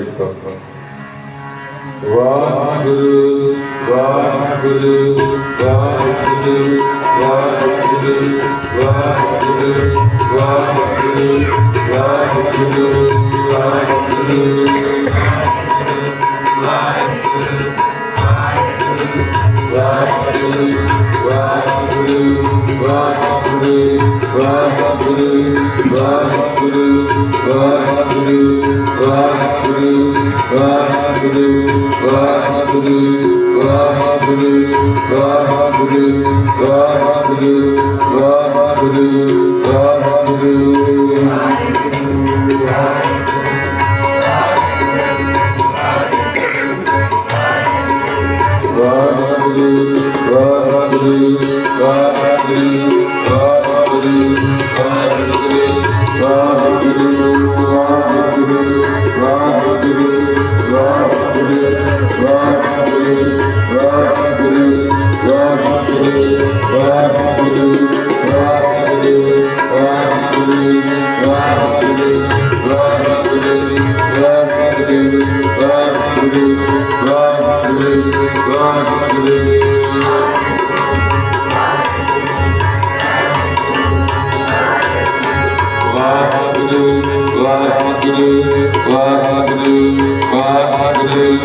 ਇੱਕ Waheguru Waheguru Waheguru Waheguru Waheguru Waheguru Waheguru Waheguru Waheguru Waheguru Waheguru Hallelujah. What do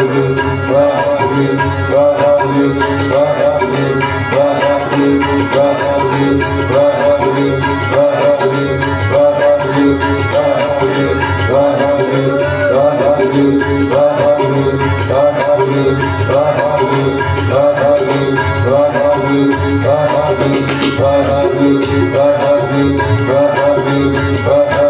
Bye.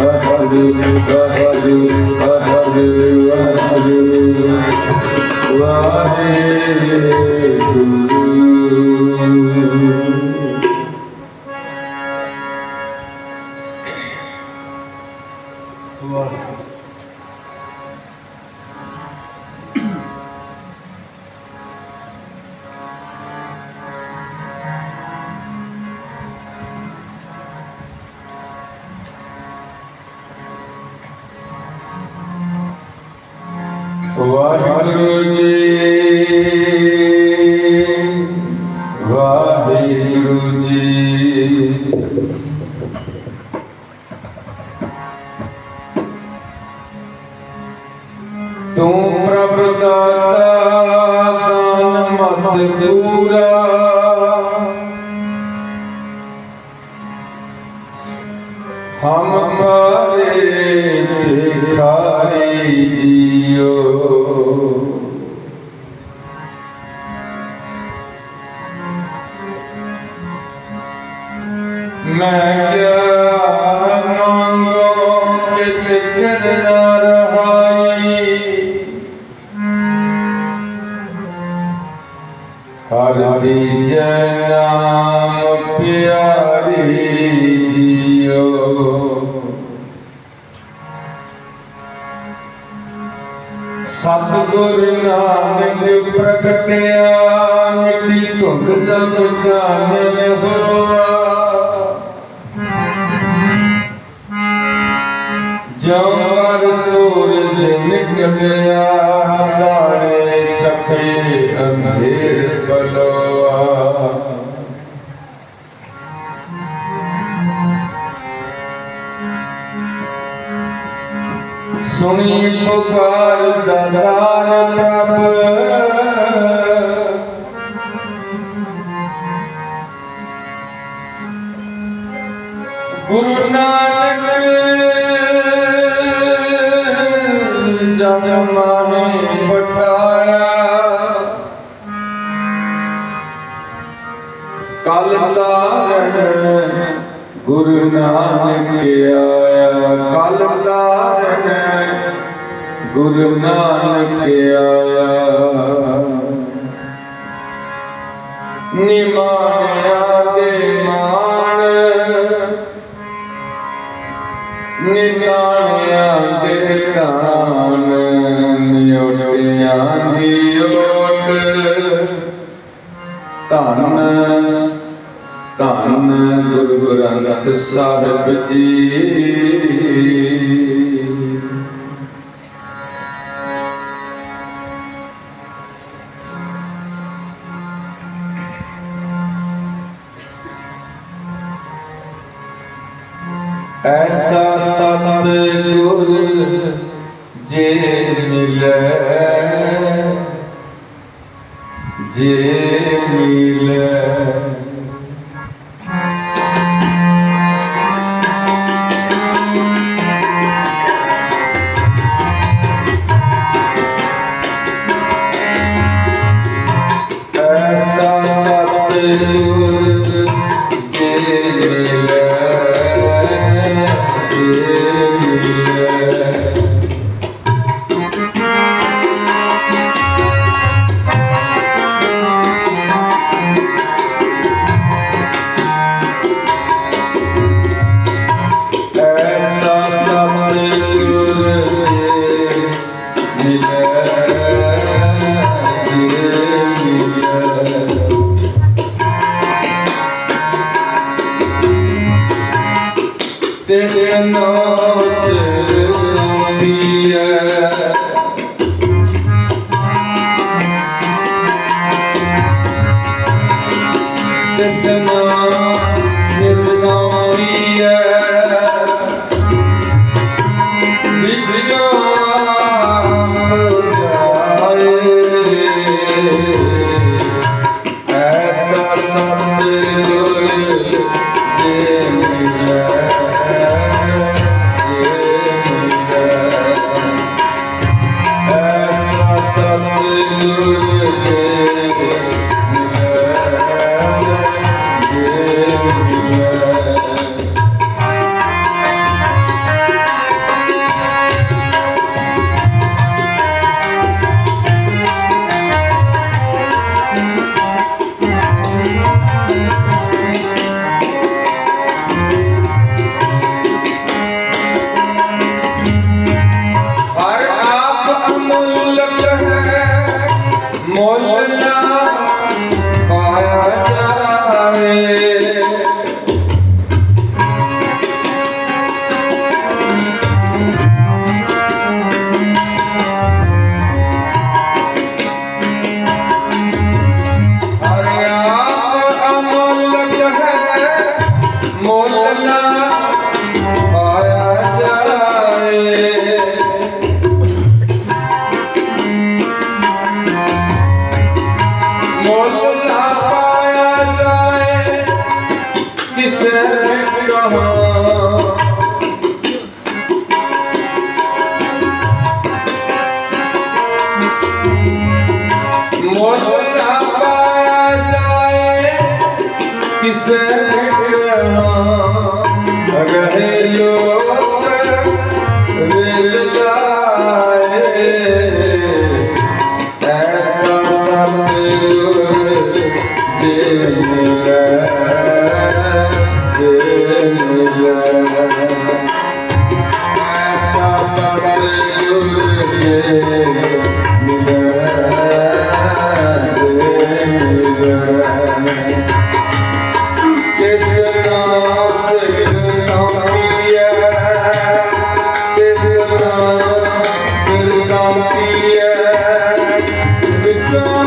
Vahhadi, Vahhadi, Vahhadi, Vahhadi, Vahhadi, Vahhadi, ਤੂੰ ਪ੍ਰਭ ਦਾਤਾ ਦਾਨ ਮਤ ਪੂਰਾ ਜਵਾਰ ਸੂਰਜ ਨਿਕਲਿਆ ਦਾਣੇ ਛਪੇ ਅੰਧੇਰ ਬਲਵਾ ਸੁਣੀ ਪੁਕਾਰ ਦਾਤਾਰ ਪ੍ਰਭ। ਗੁਰੂ ਨਾਨਕ জানা ਨਿਤਾਣਿਆ ਦੇ ਧਾਨ ਨਿਉਟਿਆਂ ਦੀ ਓਟ ਧੰਨ ਧੰਨ ਗੁਰੂ ਗ੍ਰੰਥ ਸਾਹਿਬ ਜੀ। ਜੇ ਮਿਲੈ ਜੇ ਮਿਲੈ। मोल Yeah.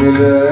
मिले